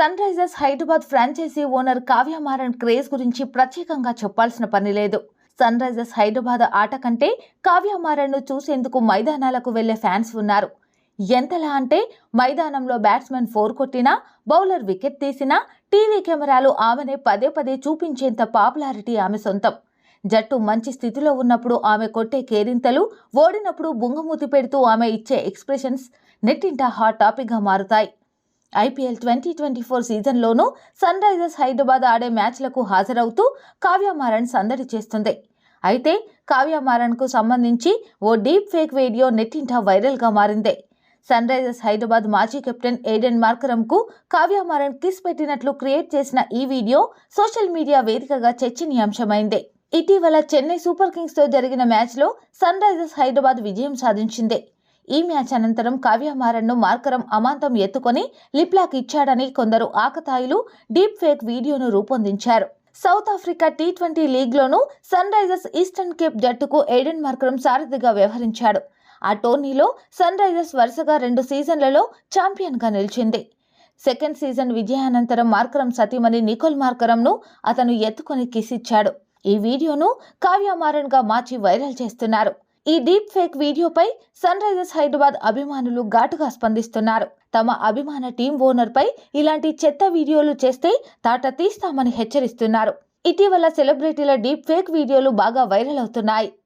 Sunrisers Hyderabad franchisee owner Kavya Maran craze గురించి ప్రత్యేకంగా చెప్పాల్సిన పని లేదు. సన్ రైజర్స్ హైదరాబాద్ ఆట కంటే కావ్యమారన్ను చూసేందుకు మైదానాలకు వెళ్ళే ఫ్యాన్స్ ఉన్నారు. ఎంతలా అంటే మైదానంలో బ్యాట్స్మెన్ ఫోర్ కొట్టినా బౌలర్ వికెట్ తీసినా టీవీ కెమెరాలు ఆమెనే పదే పదే చూపించేంత పాపులారిటీ ఆమె సొంతం. జట్టు మంచి స్థితిలో ఉన్నప్పుడు ఆమె కొట్టే కేరింతలు ఓడినప్పుడు బుంగమూతి పెడుతూ ఆమె ఇచ్చే ఎక్స్ప్రెషన్స్ నెట్టింట హాట్ టాపిక్గా మారుతాయి. ఐపీఎల్ ట్వంటీ ట్వంటీ ఫోర్ సీజన్లోనూ సన్ రైజర్స్ హైదరాబాద్ ఆడే మ్యాచ్లకు హాజరవుతూ కావ్యమారణ్ సందడి చేస్తుంది. అయితే కావ్యమారణ్కు సంబంధించి ఓ డీప్ ఫేక్ వీడియో నెట్టింట వైరల్గా మారింది. సన్ రైజర్స్ హైదరాబాద్ మాజీ కెప్టెన్ ఏడెన్ మార్కరంకు కావ్యమారణ్ కిస్ పెట్టినట్లు క్రియేట్ చేసిన ఈ వీడియో సోషల్ మీడియా వేదికగా చర్చనీయాంశమైంది. ఇటీవల చెన్నై సూపర్ కింగ్స్తో జరిగిన మ్యాచ్లో సన్ రైజర్స్ హైదరాబాద్ విజయం సాధించింది. ఈ మ్యాచ్ అనంతరం కావ్యమారన్ను మార్కరం అమాంతం ఎత్తుకొని లిప్లాక్ ఇచ్చాడని కొందరు ఆకతాయిలు డీప్ ఫేక్ వీడియోను రూపొందించారు. సౌత్ ఆఫ్రికా టీ ట్వంటీ లీగ్లోనూ సన్ రైజర్స్ ఈస్టర్న్ కేప్ జట్టుకు ఎయిడెన్ మార్కరం సారథిగా వ్యవహరించాడు. ఆ టోర్నీలో సన్ రైజర్స్ వరుసగా రెండు సీజన్లలో ఛాంపియన్గా నిలిచింది. సెకండ్ సీజన్ విజయానంతరం మార్కరం సతీమణి నికోల్ మార్కరంను అతను ఎత్తుకొని కిసిచ్చాడు. ఈ వీడియోను కావ్యమారన్గా మార్చి వైరల్ చేస్తున్నారు. ఈ డీప్ ఫేక్ వీడియోపై సన్ రైజర్స్ హైదరాబాద్ అభిమానులు ఘాటుగా స్పందిస్తున్నారు. తమ అభిమాన టీం ఓనర్ పై ఇలాంటి చెత్త వీడియోలు చేస్తే తాట తీస్తామని హెచ్చరిస్తున్నారు. ఇటీవల సెలబ్రిటీల డీప్ ఫేక్ వీడియోలు బాగా వైరల్ అవుతున్నాయి.